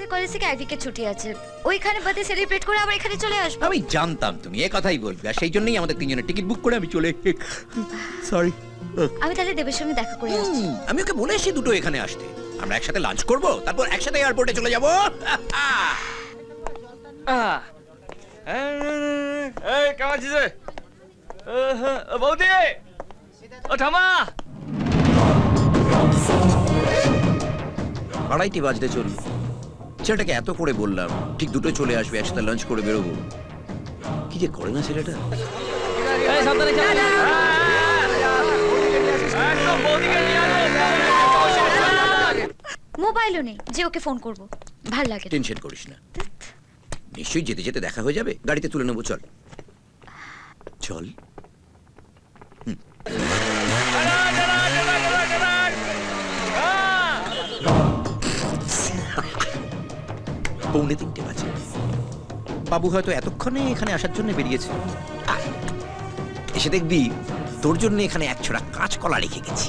আমাদের কলেজ থেকে আইভিকে ছুটি আছে। ওইখানে বার্থডে সেলিব্রেট করে আবার এখানে চলে আসব। আমি জানতাম তুমি এ কথাই বলবে। আর সেই জন্যই আমাদের তিনজনের টিকিট বুক করে আমি চলে সরি আমি তাহলে দেবের সঙ্গে দেখা করে আসছি। আমি ওকে বলে এসেছি দুটো এখানে আসতে। আমরা একসাথে লাঞ্চ করব তারপর একসাথে এয়ারপোর্টে চলে যাব। আহ। এই কেমন আছিস রে? বৌদি! ও ঠামা আড়াইটি বাজতে চলল ছেলেটাকে এত করে বললাম ঠিক দুটো চলে আসবে একসাথে লাঞ্চ করে বেরোবো। কি যে করে না ছেলেটা? মোবাইলও নেই যে ওকে ফোন করব। ভালো লাগে না। টেনশন করিস না। নিশ্চয়ই যেতে যেতে দেখা হয়ে যাবে? গাড়িতে তুলে নেব চল চল। পৌনে তিনটে বাজে। বাবু হয়তো এতক্ষণে এখানে আসার জন্য বেরিয়েছে। এসে দেখবি তোর জন্য এখানে এক ছড়া কাঁচকলা রেখে গেছি।